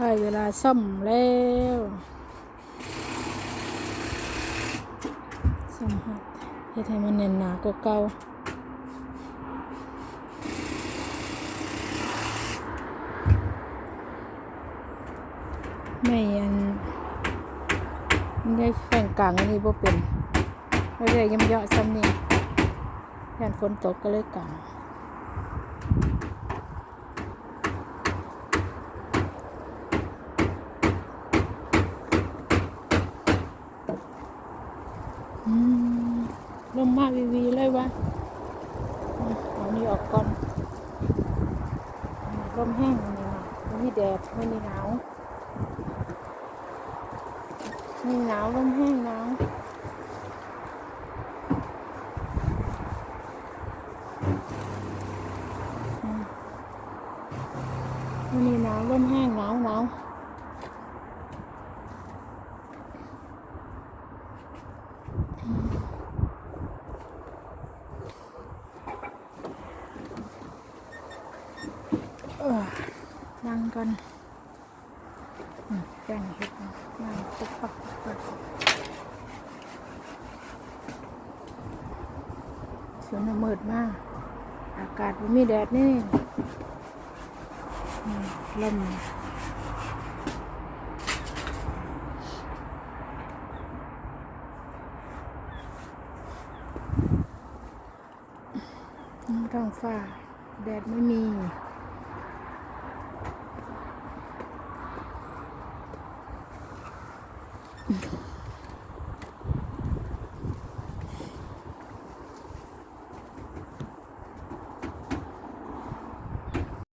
ได้เวลาซ่อมแล้วซ่อมหัดเฮ็ดให้มันแน่นหนากว่าเก่าไม่อันได้แข่งกลางอันนี้บ่เป็นไม่ได้ยำเยาะซ้ำนี่ย่านฝนตกก็เลยกลาง ลมมาวีวีเลยวะเอานี่ออกก่อนลมแห้งนนี้นะไม่มีแดดไม่มีหนาวมีหนาวลมแห้งหนาวมไม่มีหนาวลมแห้งหนาวหนาว นั่งกันอืมแป้งเห็ดนั่งปุ๊บปักปุ๊บปักสวนมืดมาก อากาศไม่มีแดดนี่อืมลมท้องฟ้า แดดไม่มี 嗯